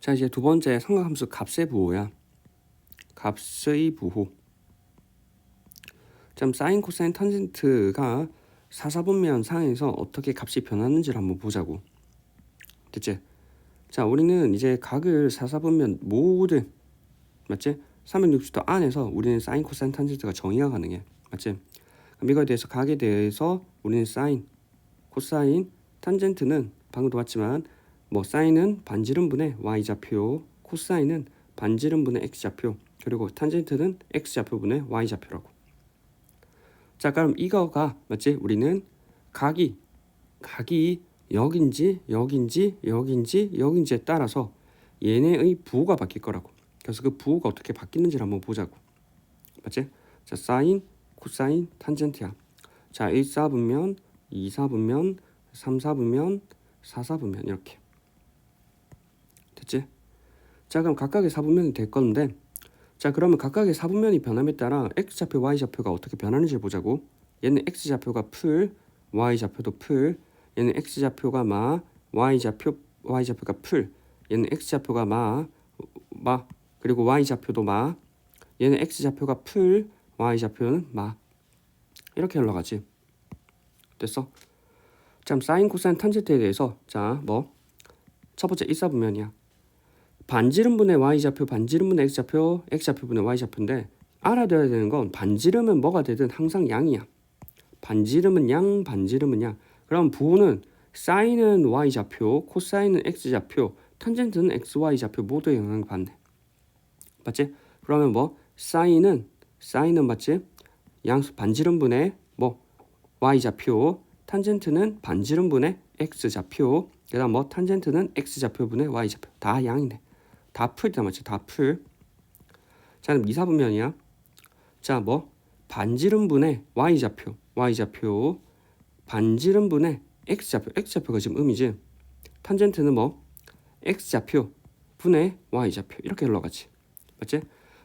자 이제 두 번째 삼각함수 값의 부호야. 값의 부호. 참 사인 코사인 탄젠트가 사사분면 상에서 어떻게 값이 변하는지를 한번 보자고. 됐지? 자 우리는 이제 각을 사사분면 모든 맞지? 360도 안에서 우리는 사인 코사인 탄젠트가 정의가 가능해. 맞지? 그럼 이거에 대해서 각에 대해서 우리는 사인, 코사인, 탄젠트는 방금도 봤지만 뭐 사인은 반지름분의 y 좌표, 코사인은 반지름분의 x 좌표, 그리고 탄젠트는 x 좌표분의 y 좌표라고. 자, 그럼 이거가 맞지? 우리는 각이 각이 여긴지 여긴지 여긴지 여긴지에 따라서 얘네의 부호가 바뀔 거라고. 그래서 그 부호가 어떻게 바뀌는지를 한번 보자고. 맞지? 자, 사인, 코사인, 탄젠트야. 자, 1, 4분면, 2, 4분면, 3, 4분면, 4, 4분면 이렇게. 됐지? 자, 그럼 각각의 4분면이 될 건데 자, 그러면 각각의 4분면이 변함에 따라 x좌표, y좌표가 어떻게 변하는지 보자고. 얘는 x좌표가 풀, y좌표도 풀. 얘는 x좌표가 마, y좌표, y좌표가 풀. 얘는 x좌표가 마, 마. 그리고 y좌표도 마. 얘는 x좌표가 풀, y좌표는 마. 이렇게 흘러가지. 됐어? 자, 사인, 코사인, 탄젠트에 대해서 자, 뭐 첫 번째 일사분면이야. 반지름분의 y좌표, 반지름분의 x좌표, x좌표분의 y좌표인데 알아둬야 되는 건 반지름은 뭐가 되든 항상 양이야. 반지름은 양, 반지름은 양. 그럼 부호는 사인은 y좌표, 코사인은 x좌표, 탄젠트는 xy좌표 모두의 영향을 받네. 맞지? 그러면 뭐 사인은 사인은 맞지? 양수 반지름분의 뭐 y좌표, 탄젠트는 반지름분의 x좌표, 그다음 뭐 탄젠트는 x좌표분의 y좌표 다 양이네. 다 풀이다 맞지? 다 풀. 자, 그럼 이사분면이야. 자, 뭐 반지름분의 y좌표, y좌표, 반지름분의 x좌표, x좌표가 지금 음이지. 탄젠트는 뭐 x좌표 분의 y좌표 이렇게 흘러가지. 맞지?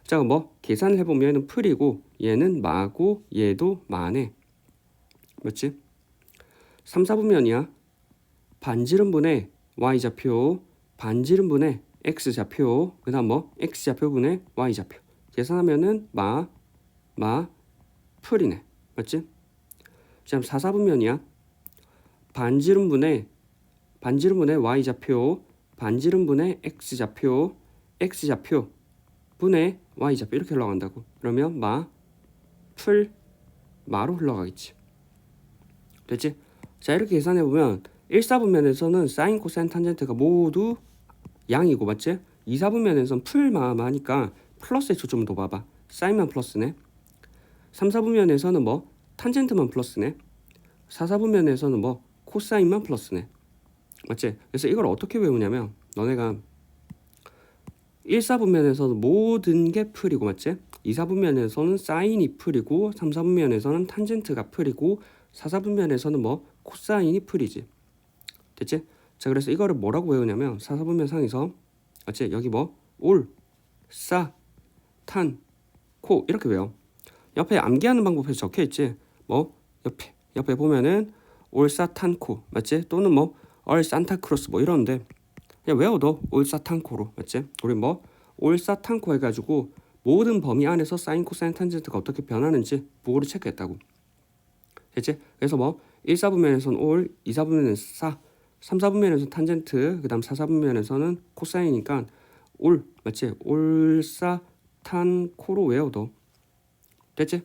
자, 뭐 계산을 해보면 얘는 풀이고 얘는 마고 얘도 마네. 맞지? 3, 4분면이야. 반지름분의 y좌표, 반지름분의 x좌표, 그 다음 뭐 x좌표분의 y좌표. 계산하면은 마, 마, 풀이네. 맞지? 자, 4, 4분면이야. 반지름분의 반지름분의 y좌표, 반지름분의 x좌표, x좌표 분의 y좌표 이렇게 흘러간다고. 그러면 마, 풀, 마로 흘러가겠지. 됐지? 자 이렇게 계산해 보면 1, 4분면에서는 사인, 코사인, 탄젠트가 모두 양이고 맞지? 2, 4분면에서는 풀마마니까 플러스에 초점을 둬봐봐. 사인만 플러스네. 3, 4분면에서는 뭐 탄젠트만 플러스네. 4, 4분면에서는 뭐 코사인만 플러스네. 맞지? 그래서 이걸 어떻게 외우냐면 너네가 1, 4분면에서는 모든 게 풀이고 맞지? 2, 4분면에서는 사인이 풀이고 3, 4분면에서는 탄젠트가 풀이고 4, 4분면에서는 뭐 코사인이 풀이지. 됐지? 자 그래서 이거를 뭐라고 외우냐면 4, 4분면 상에서 맞지? 여기 뭐 올, 싸, 탄, 코 이렇게 외워. 옆에 암기하는 방법에서 적혀 있지. 뭐 옆에 옆에 보면은 올사탄코 맞지? 또는 뭐 얼 산타크로스 뭐 이러는데 그냥 외워도 올사탄코로 맞지? 우리 뭐 올사탄코 해가지고 모든 범위 안에서 사인 코사인 탄젠트가 어떻게 변하는지 부호를 체크했다고. 됐지? 그래서 뭐 1, 4분면에서는 올, 2, 4분면에서는 사, 3, 4분면에서는 탄젠트, 그 다음 4, 4분면에서는 코사인이니까 올, 맞지? 올사 탄 코로 외워도 됐지?